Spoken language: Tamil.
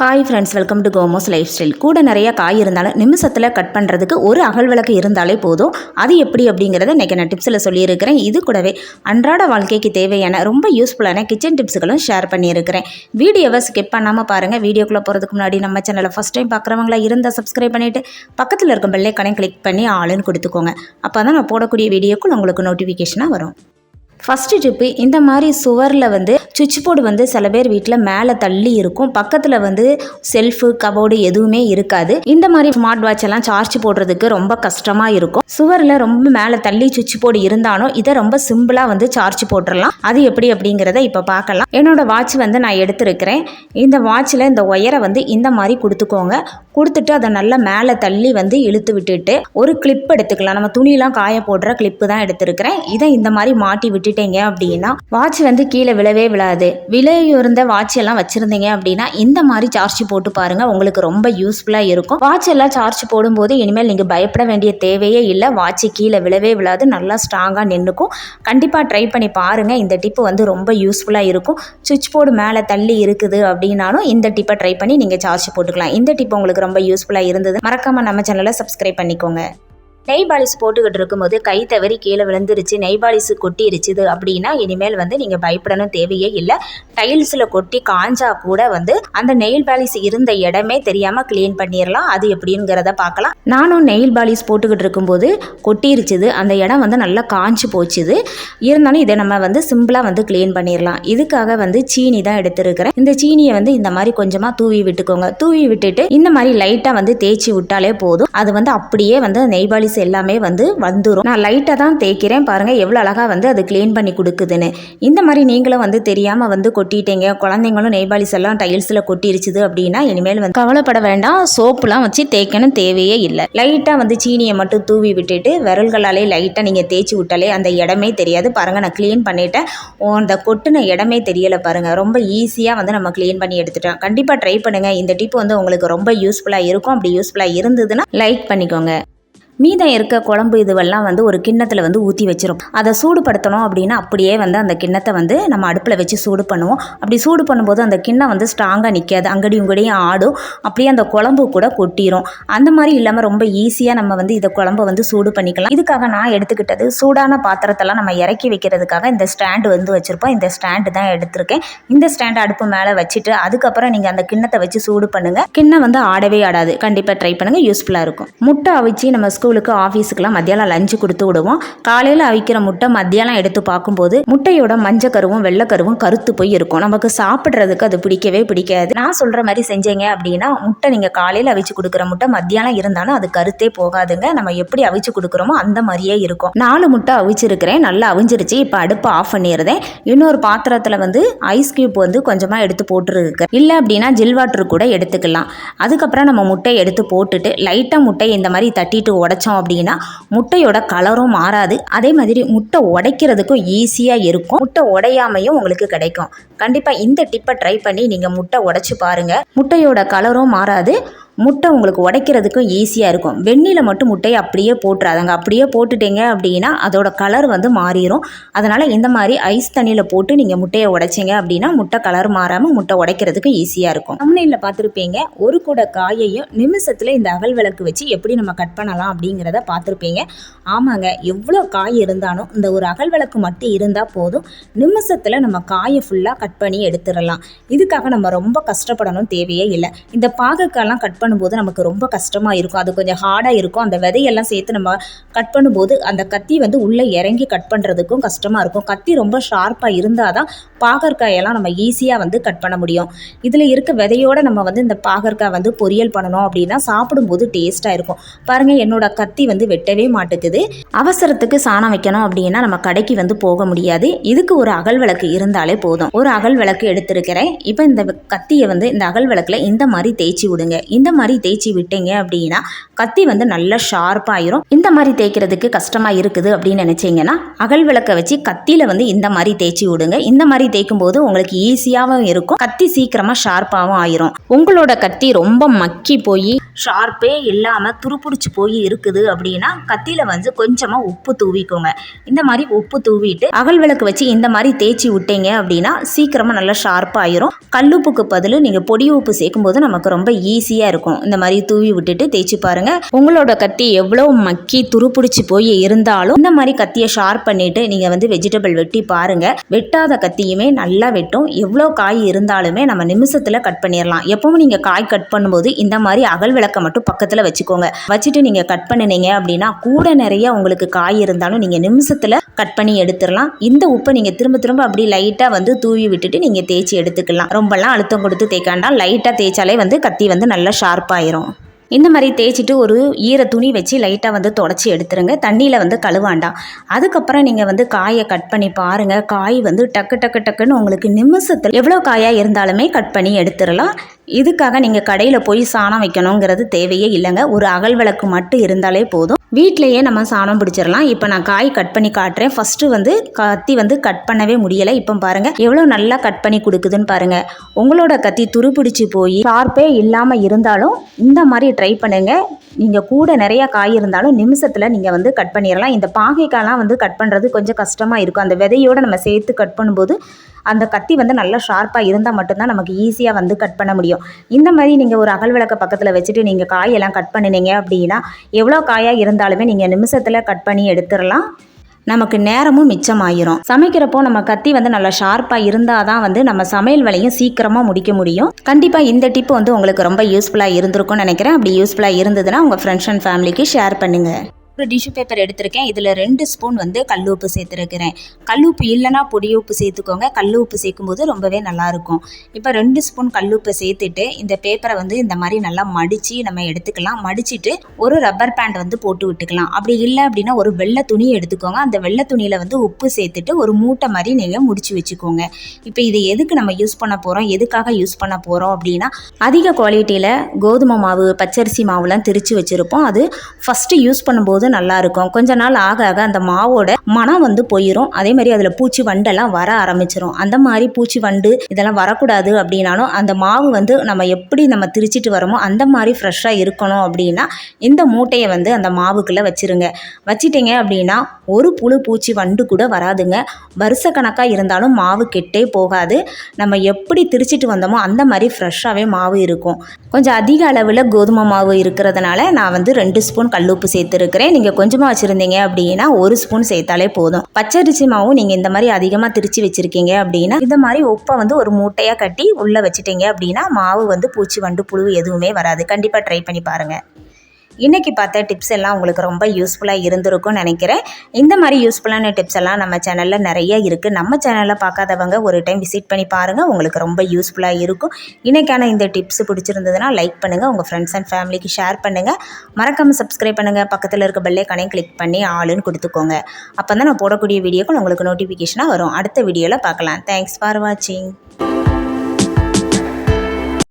Hi friends welcome to கோமோஸ் life style கூட நிறைய காய் இருந்தாலும் நிமிஷத்தில் கட் பண்ணுறதுக்கு ஒரு அகல் விளக்கு இருந்தாலே போதும். அது எப்படி அப்படிங்கிறத இன்றைக்கி நான் டிப்ஸில் சொல்லியிருக்கிறேன். இது கூடவே அன்றாட வாழ்க்கைக்கு தேவையான ரொம்ப யூஸ்ஃபுல்லான கிச்சன் டிப்ஸுகளும் ஷேர் பண்ணியிருக்கிறேன். வீடியோவை ஸ்கிப் பண்ணாமல் பாருங்கள் வீடியோக்குள்ளே போகிறதுக்கு முன்னாடி நம்ம சேனலை ஃபஸ்ட் டைம் பார்க்குறவங்களா இருந்தால் சப்ஸ்கிரைப் பண்ணிவிட்டு பக்கத்தில் இருக்க கணக்கு கிளிக் பண்ணி ஆளுன்னு கொடுத்துக்கோங்க. அப்போ தான் நான் போடக்கூடிய வீடியோக்குள் உங்களுக்கு நோட்டிஃபிகேஷனாக வரும். ஃபஸ்ட்டு டிப்பு இந்த மாதிரி சுவரில் வந்து சுவிட்ச் போர்டு வந்து சில பேர் வீட்டில் மேலே தள்ளி இருக்கும். பக்கத்தில் வந்து செல்ஃபு கபோர்டு எதுவுமே இருக்காது. இந்த மாதிரி ஸ்மார்ட் வாட்ச் எல்லாம் சார்ஜ் போடுறதுக்கு ரொம்ப கஷ்டமாக இருக்கும். சுவரில் ரொம்ப மேலே தள்ளி சுவிட்ச் போர்டு இருந்தாலும் இதை ரொம்ப சிம்பிளாக வந்து சார்ஜ் போட்டுடலாம் அது எப்படி அப்படிங்கிறத இப்போ பார்க்கலாம். என்னோட வாட்ச் வந்து நான் எடுத்திருக்கிறேன். இந்த வாட்சில் இந்த ஒயரை வந்து இந்த மாதிரி கொடுத்துக்கோங்க. கொடுத்துட்டு அதை நல்லா மேலே தள்ளி வந்து இழுத்து விட்டுட்டு ஒரு கிளிப் எடுத்துக்கலாம். நம்ம துணியெலாம் காய போடுற கிளிப்பு தான் எடுத்திருக்கிறேன். இதை இந்த மாதிரி மாட்டி விட்டு விட்டுட்டீங்க அப்படின்னா வாட்ச் வந்து கீழே விழவே விழாது. விலையுறந்த வாட்ச் எல்லாம் வச்சுருந்தீங்க அப்படின்னா இந்த மாதிரி சார்ஜ் போட்டு பாருங்கள் உங்களுக்கு ரொம்ப யூஸ்ஃபுல்லாக இருக்கும். வாட்ச் எல்லாம் சார்ஜ் போடும்போது இனிமேல் நீங்கள் பயப்பட வேண்டிய தேவையே இல்லை. வாட்ச் கீழே விழவே விழாது நல்லா ஸ்ட்ராங்காக நின்றுக்கும் கண்டிப்பாக ட்ரை பண்ணி பாருங்கள் இந்த டிப்பு வந்து ரொம்ப யூஸ்ஃபுல்லாக இருக்கும். சுவிட்ச் போர்டு மேலே தள்ளி இருக்குது அப்படின்னாலும் இந்த டிப்பை ட்ரை பண்ணி நீங்கள் சார்ஜ் போட்டுக்கலாம். இந்த டிப் உங்களுக்கு ரொம்ப யூஸ்ஃபுல்லாக இருந்தது. மறக்காமல் நம்ம சேனலை சப்ஸ்கிரைப் பண்ணிக்கோங்க. நெய் பாலிஷ் போட்டுக்கிட்டு இருக்கும்போது கை தவறி கீழே விழுந்துருச்சு நெய் பாலிஷ் கொட்டிருச்சுது அப்படின்னா இனிமேல் வந்து நீங்கள் பயப்படணும் தேவையே இல்லை. டைல்ஸில் கொட்டி காஞ்சா கூட வந்து அந்த நெயில் பாலிஸ் இருந்த இடமே தெரியாமல் க்ளீன் பண்ணிடலாம் அது எப்படிங்கிறத பார்க்கலாம். நானும் நெயில் பாலிஸ் போட்டுக்கிட்டு இருக்கும்போது கொட்டிருச்சுது. அந்த இடம் வந்து நல்லா காஞ்சு போச்சுது. இருந்தாலும் இதை நம்ம வந்து சிம்பிளாக வந்து க்ளீன் பண்ணிடலாம் இதுக்காக வந்து சீனி தான் எடுத்திருக்கிறேன். இந்த சீனியை வந்து இந்த மாதிரி கொஞ்சமாக தூவி விட்டுக்கோங்க. தூவி விட்டுட்டு இந்த மாதிரி லைட்டாக வந்து தேய்ச்சி விட்டாலே போதும். அது வந்து அப்படியே வந்து நெய் பாலிஷ் எல்லாமே வந்து வந்துடும் நான் லைட்டாக தான் தேய்க்கிறேன். பாருங்கள் எவ்வளோ அழகாக வந்து அது க்ளீன் பண்ணி கொடுக்குதுன்னு. இந்த மாதிரி நீங்களும் வந்து தெரியாமல் வந்து கொட்டிட்டீங்க. குழந்தைங்களும் நெய்பாலிஸ் எல்லாம் டைல்ஸில் கொட்டிருச்சுது அப்படின்னா இனிமேல் வந்து கவலைப்பட வேண்டாம். சோப்புலாம் வச்சு தேய்க்கணும் தேவையே இல்லை. லைட்டாக வந்து சீனியை மட்டும் தூவி விட்டுட்டு விரல்களாலே லைட்டாக நீங்கள் தேய்ச்சி விட்டாலே அந்த இடமே தெரியாது. பாருங்கள் நான் க்ளீன் பண்ணிட்டேன். ஓ, அந்த கொட்டின இடமே தெரியலை பாருங்கள் ரொம்ப ஈஸியாக வந்து நம்ம க்ளீன் பண்ணி எடுத்துட்டோம். கண்டிப்பாக ட்ரை பண்ணுங்கள் இந்த டிப் வந்து உங்களுக்கு ரொம்ப யூஸ்ஃபுல்லாக இருக்கும். அப்படி யூஸ்ஃபுல்லாக இருந்ததுன்னா லைக் பண்ணிக்கோங்க. மீதம் இருக்க குழம்பு இதுவெல்லாம் வந்து ஒரு கிண்ணத்தில் வந்து ஊற்றி வச்சிரும். அதை சூடுபடுத்தணும் அப்படின்னா அப்படியே வந்து அந்த கிண்ணத்தை வந்து நம்ம அடுப்பில் வச்சு சூடு பண்ணுவோம். அப்படி சூடு பண்ணும்போது அந்த கிண்ணம் வந்து ஸ்ட்ராங்காக நிற்காது அங்கடியும் இங்கடியும் ஆடும். அப்படியே அந்த குழம்பு கூட கொட்டிடும் அந்த மாதிரி இல்லாமல் ரொம்ப ஈஸியாக நம்ம வந்து இதை குழம்பை வந்து சூடு பண்ணிக்கலாம். இதுக்காக நான் எடுத்துக்கிட்டது சூடான பாத்திரத்தெல்லாம் நம்ம இறக்கி வைக்கிறதுக்காக இந்த ஸ்டாண்டு வந்து வச்சுருப்போம். இந்த ஸ்டாண்டு தான் எடுத்திருக்கேன். இந்த ஸ்டாண்ட் அடுப்பு மேலே வச்சுட்டு அதுக்கப்புறம் நீங்கள் அந்த கிண்ணத்தை வச்சு சூடு பண்ணுங்கள் கிண்ணம் வந்து ஆடவே ஆடாது. கண்டிப்பாக ட்ரை பண்ணுங்கள் யூஸ்ஃபுல்லாக இருக்கும். முட்டை அவிச்சு நம்ம ஸ்கூலுக்கு ஆஃபீஸுக்கெல்லாம் மத்தியானம் லஞ்சு கொடுத்து விடுவோம். காலையில் அவிக்கிற முட்டை மத்தியானம் எடுத்து பார்க்கும்போது முட்டையோட மஞ்சள் கருவும் வெள்ளைக்கருவும் கருத்து போய் இருக்கும். நமக்கு சாப்பிட்றதுக்கு அது பிடிக்கவே பிடிக்காது. நான் சொல்கிற மாதிரி செஞ்சீங்க அப்படின்னா முட்டை நீங்கள் காலையில் அவிச்சு கொடுக்குற முட்டை மத்தியானம் இருந்தாலும் அது கருத்தே போகாதுங்க. நம்ம எப்படி அவிச்சு கொடுக்குறோமோ அந்த மாதிரியே இருக்கும். நாலு முட்டை அவிச்சிருக்கிறேன். நல்லா அவிஞ்சிருச்சு. இப்போ அடுப்பு ஆஃப் பண்ணிடுறேன். இன்னொரு பாத்திரத்தில் வந்து ஐஸ் கியூப் வந்து கொஞ்சமாக எடுத்து போட்டுருக்கு இல்லை அப்படின்னா ஜில் வாட்டர் கூட எடுத்துக்கலாம். அதுக்கப்புறம் நம்ம முட்டையை எடுத்து போட்டுட்டு லைட்டாக முட்டையை இந்த மாதிரி தட்டிட்டு உடைச்சோம் அப்படின்னா முட்டையோட கலரும் மாறாது. அதே மாதிரி முட்டை உடைக்கிறதுக்கும் ஈஸியாக இருக்கும். முட்டை உடையாமையும் உங்களுக்கு கிடைக்கும். கண்டிப்பாக இந்த டிப்பை ட்ரை பண்ணி நீங்கள் முட்டை உடைச்சி பாருங்கள் முட்டையோட கலரும் மாறாது. முட்டை உங்களுக்கு உடைக்கிறதுக்கும் ஈஸியாக இருக்கும். வெந்நில மட்டும் முட்டையை அப்படியே போட்டுறாதங்க. அப்படியே போட்டுட்டீங்க அப்படின்னா அதோட கலர் வந்து மாறிடும் அதனால் இந்த மாதிரி ஐஸ் தண்ணியில் போட்டு நீங்கள் முட்டையை உடைச்சிங்க அப்படின்னா முட்டை கலர் மாறாமல் முட்டை உடைக்கிறதுக்கு ஈஸியாக இருக்கும். தமிழில் பார்த்துருப்பீங்க. ஒரு கூட காயையும் நிமிஷத்தில் இந்த அகல் விளக்கு வச்சு எப்படி நம்ம கட் பண்ணலாம் அப்படிங்கிறத பார்த்துருப்பீங்க. ஆமாங்க எவ்வளோ காய் இருந்தாலும் இந்த ஒரு அகல் விளக்கு மட்டும் இருந்தால் போதும். நிமிஷத்தில் நம்ம காயை ஃபுல்லாக கட் பண்ணி எடுத்துடலாம். இதுக்காக நம்ம ரொம்ப கஷ்டப்படணும் தேவையே இல்லை. இந்த பாகுக்கெல்லாம் கட் பண்ணும்போது நமக்கு ரொம்ப கஷ்டமாக இருக்கும். அது கொஞ்சம் ஹார்டாக இருக்கும். அந்த விதையெல்லாம் சேர்த்து நம்ம கட் பண்ணும்போது அந்த கத்தி வந்து உள்ளே இறங்கி கட் பண்ணுறதுக்கும் கஷ்டமாக இருக்கும். கத்தி ரொம்ப ஷார்ப்பாக இருந்தால் தான் பாகற்காயெல்லாம் நம்ம ஈஸியாக வந்து கட் பண்ண முடியும். இதில் இருக்க விதையோடு நம்ம வந்து இந்த பாகற்காய் வந்து பொரியல் பண்ணணும் அப்படின்னா சாப்பிடும்போது டேஸ்ட்டாக இருக்கும். பாருங்கள் என்னோட கத்தி வந்து வெட்டவே மாட்டேங்குது. அவசரத்துக்கு சாணம் வைக்கணும் அப்படின்னா நம்ம கடைக்கு வந்து போக முடியாது. இதுக்கு ஒரு அகல் விளக்கு இருந்தாலே போதும். ஒரு அகல் விளக்கு எடுத்திருக்கிறேன். இப்போ இந்த கத்தியை வந்து இந்த அகல் விளக்கில் இந்த மாதிரி தேய்ச்சி விடுங்க. இந்த மாதிரி தேய்ச்சி விட்டீங்க அப்படின்னா கத்தி வந்து நல்லா ஷார்ப்பாயிரும் இந்த மாதிரி தேய்க்கிறதுக்கு கஷ்டமாக இருக்குது அப்படின்னு நினச்சிங்கன்னா அகல் விளக்கை வச்சு கத்தியில் வந்து இந்த மாதிரி தேய்ச்சி விடுங்க. இந்த மாதிரி தேய்க்கும் போது உங்களுக்கு ஈஸியாகவும் இருக்கும். கத்தி சீக்கிரமாக ஷார்ப்பாகவும் ஆயிரும். உங்களோட கத்தி ரொம்ப மக்கி போய் ஷார்ப்பே இல்லாமல் துருப்பிடிச்சு போய் இருக்குது அப்படின்னா கத்தியில் வந்து கொஞ்சமாக உப்பு தூவிக்கோங்க. இந்த மாதிரி உப்பு தூவிட்டு அகல் விளக்கு வச்சு இந்த மாதிரி தேய்ச்சி விட்டீங்க அப்படின்னா சீக்கிரமாக நல்லா ஷார்ப்பாக ஆயிரும். கல்லுப்புக்கு பதில் நீங்கள் பொடி உப்பு சேர்க்கும்போது நமக்கு ரொம்ப ஈஸியாக இருக்கும். இந்த மாதிரி தூவி விட்டுட்டு தேய்ச்சி பாருங்கள் உங்களோட கத்தி எவ்வளோ மக்கி துருப்பிடிச்சு போய் இருந்தாலும் இந்த மாதிரி கத்தியை ஷார்ப் பண்ணிட்டு நீங்கள் வந்து வெஜிடபிள் வெட்டி பாருங்கள் வெட்டாத கத்தியுமே நல்லா வெட்டும். எவ்வளோ காய் இருந்தாலுமே நம்ம நிமிஷத்தில் கட் பண்ணிடலாம் எப்பவும் நீங்கள் காய் கட் பண்ணும்போது இந்த மாதிரி அகல் விளக்க மட்டும் பக்கத்தில் வச்சுக்கோங்க. வச்சுட்டு நீங்கள் கட் பண்ணினீங்க அப்படின்னா கூட நிறைய உங்களுக்கு காய் இருந்தாலும் நீங்கள் நிமிஷத்தில் கட் பண்ணி எடுத்துடலாம் இந்த உப்பை நீங்கள் திரும்ப திரும்ப அப்படி லைட்டாக வந்து தூவி விட்டுட்டு நீங்கள் தேய்ச்சி எடுத்துக்கலாம். ரொம்பலாம் அழுத்தம் கொடுத்து தேய்க்காண்டாம் லைட்டாக தேய்ச்சாலே வந்து கத்தி வந்து நல்லா ஷார்ப்பாயிரும் இந்த மாதிரி தேய்ச்சிட்டு ஒரு ஈர துணி வச்சு லைட்டாக வந்து தொடச்சி எடுத்துருங்க. தண்ணியில் வந்து கழுவாண்டாம் அதுக்கப்புறம் நீங்கள் வந்து காயை கட் பண்ணி பாருங்கள் காய் வந்து டக்கு டக்கு டக்குன்னு உங்களுக்கு நிமிஷத்தில் எவ்வளோ காயாக இருந்தாலுமே கட் பண்ணி எடுத்துடலாம் இதுக்காக நீங்கள் கடையில் போய் சாணம் வைக்கணுங்கிறது தேவையே இல்லைங்க. ஒரு அகல் விளக்கு மட்டும் இருந்தாலே போதும். வீட்டிலையே நம்ம சாணம் பிடிச்சிடலாம். இப்போ நான் காய் கட் பண்ணி காட்டுறேன். ஃபஸ்ட்டு வந்து கத்தி வந்து கட் பண்ணவே முடியலை. இப்போ பாருங்கள் எவ்வளோ நல்லா கட் பண்ணி கொடுக்குதுன்னு பாருங்கள் உங்களோட கத்தி துருப்பிடிச்சு போய் ஷார்ப்பே இல்லாமல் இருந்தாலும் இந்த மாதிரி ட்ரை பண்ணுங்கள் நீங்கள் கூட நிறையா காய் இருந்தாலும் நிமிஷத்தில் நீங்கள் வந்து கட் பண்ணிடலாம். இந்த பாகைக்காலாம் வந்து கட் பண்ணுறது கொஞ்சம் கஷ்டமாக இருக்கும். அந்த விதையோடு நம்ம சேர்த்து கட் பண்ணும்போது அந்த கத்தி வந்து நல்லா ஷார்ப்பாக இருந்தால் மட்டும்தான் நமக்கு ஈஸியாக வந்து கட் பண்ண முடியும். இந்த மாதிரி நீங்கள் ஒரு அகல் விளக்க பக்கத்தில் வச்சுட்டு நீங்கள் காயெல்லாம் கட் பண்ணினீங்க அப்படின்னா எவ்வளோ காயாக இருந்தாலுமே நீங்கள் நிமிஷத்தில் கட் பண்ணி எடுத்துடலாம் நமக்கு நேரமும் மிச்சமாயிரும். சமைக்கிறப்போ நம்ம கத்தி வந்து நல்லா ஷார்ப்பாக இருந்தால் தான் வந்து நம்ம சமையல் வேலையும் சீக்கிரமாக முடிக்க முடியும். கண்டிப்பாக இந்த டிப் வந்து உங்களுக்கு ரொம்ப யூஸ்ஃபுல்லாக இருந்திருக்கும்னு நினைக்கிறேன். அப்படி யூஸ்ஃபுல்லாக இருந்ததுன்னா உங்கள் ஃப்ரெண்ட்ஸ் அண்ட் ஃபேமிலிக்கு ஷேர் பண்ணுங்கள் ஒரு டிஷ்யூ பேப்பர் எடுத்திருக்கேன். இதில் ரெண்டு ஸ்பூன் வந்து கல் உப்பு சேர்த்துருக்கிறேன். கல் உப்பு இல்லைனா பொடி உப்பு சேர்த்துக்கோங்க. கல் உப்பு சேர்க்கும்போது ரொம்பவே நல்லாயிருக்கும். இப்போ ரெண்டு ஸ்பூன் கல் உப்பு சேர்த்துட்டு இந்த பேப்பரை வந்து இந்த மாதிரி நல்லா மடித்து நம்ம எடுத்துக்கலாம். மடிச்சிட்டு ஒரு ரப்பர் பேண்ட் வந்து போட்டு விட்டுக்கலாம். அப்படி இல்லை அப்படின்னா ஒரு வெள்ளை துணி எடுத்துக்கோங்க. அந்த வெள்ளை துணியில் வந்து உப்பு சேர்த்துட்டு ஒரு மூட்டை மாதிரி நீங்கள் முடிச்சு வச்சுக்கோங்க. இப்போ இது எதுக்கு நம்ம யூஸ் பண்ண போகிறோம் எதுக்காக யூஸ் பண்ண போகிறோம் அப்படின்னா அதிக குவாலிட்டியில் கோதுமை மாவு பச்சரிசி மாவுலாம் திரித்து வச்சுருப்போம். அது ஃபஸ்ட்டு யூஸ் பண்ணும்போது நல்லாயிருக்கும். நல்லா இருக்கும் கொஞ்ச நாள் ஆக ஆக அந்த மாவோட மனம் வந்து போயிடும் அதே மாதிரி அதில் பூச்சி வண்டெல்லாம் வர ஆரம்பிச்சிரும். அந்த மாதிரி பூச்சி வண்டு இதெல்லாம் வரக்கூடாது அப்படின்னாலும் அந்த மாவு வந்து நம்ம எப்படி நம்ம திரிச்சிட்டு வரோமோ அந்த மாதிரி ஃப்ரெஷ்ஷாக இருக்கணும் அப்படின்னா இந்த மூட்டையை வந்து அந்த மாவுக்குள்ளே வச்சுருங்க. வச்சிட்டிங்க அப்படின்னா ஒரு புழு பூச்சி வண்டு கூட வராதுங்க. வருஷ கணக்காக இருந்தாலும் மாவு கெட்டே போகாது. நம்ம எப்படி திரிச்சிட்டு வந்தோமோ அந்த மாதிரி ஃப்ரெஷ்ஷாகவே மாவு இருக்கும். கொஞ்சம் அதிக அளவில் கோதுமை மாவு இருக்கிறதுனால நான் வந்து ரெண்டு ஸ்பூன் கல்லுப்பு சேர்த்துருக்கிறேன். நீங்கள் கொஞ்சமாக வச்சுருந்தீங்க அப்படின்னா ஒரு ஸ்பூன் சேர்த்தாலே போதும். பச்சரிசி மாவும் நீங்கள் இந்த மாதிரி அதிகமாக திரிச்சு வச்சுருக்கீங்க அப்படின்னா இந்த மாதிரி உப்பை வந்து ஒரு மூட்டையாக கட்டி உள்ளே வச்சுட்டீங்க அப்படின்னா மாவு வந்து பூச்சி வண்டு புழு எதுவுமே வராது. கண்டிப்பாக ட்ரை பண்ணி பாருங்கள் இன்றைக்கி பார்த்த டிப்ஸ் எல்லாம் உங்களுக்கு ரொம்ப யூஸ்ஃபுல்லாக இருந்திருக்கும்னு நினைக்கிறேன். இந்த மாதிரி யூஸ்ஃபுல்லான டிப்ஸ் எல்லாம் நம்ம சேனலில் நிறைய இருக்குது நம்ம சேனலில் பார்க்காதவங்க ஒரு டைம் விசிட் பண்ணி பாருங்கள் உங்களுக்கு ரொம்ப யூஸ்ஃபுல்லாக இருக்கும். இன்றைக்கான இந்த டிப்ஸ் பிடிச்சிருந்ததுன்னா லைக் பண்ணுங்கள் உங்கள் ஃப்ரெண்ட்ஸ் அண்ட் ஃபேமிலிக்கு ஷேர் பண்ணுங்கள் மறக்காமல் சப்ஸ்கிரைப் பண்ணுங்கள் பக்கத்தில் இருக்க பெல்லைக்கானையும் கிளிக் பண்ணி ஆளுன்னு கொடுத்துக்கோங்க. அப்போ தான் நான் போடக்கூடிய வீடியோக்கள் உங்களுக்கு நோட்டிஃபிகேஷனாக வரும். அடுத்த வீடியோவில் பார்க்கலாம். தேங்க்ஸ் ஃபார் வாட்சிங்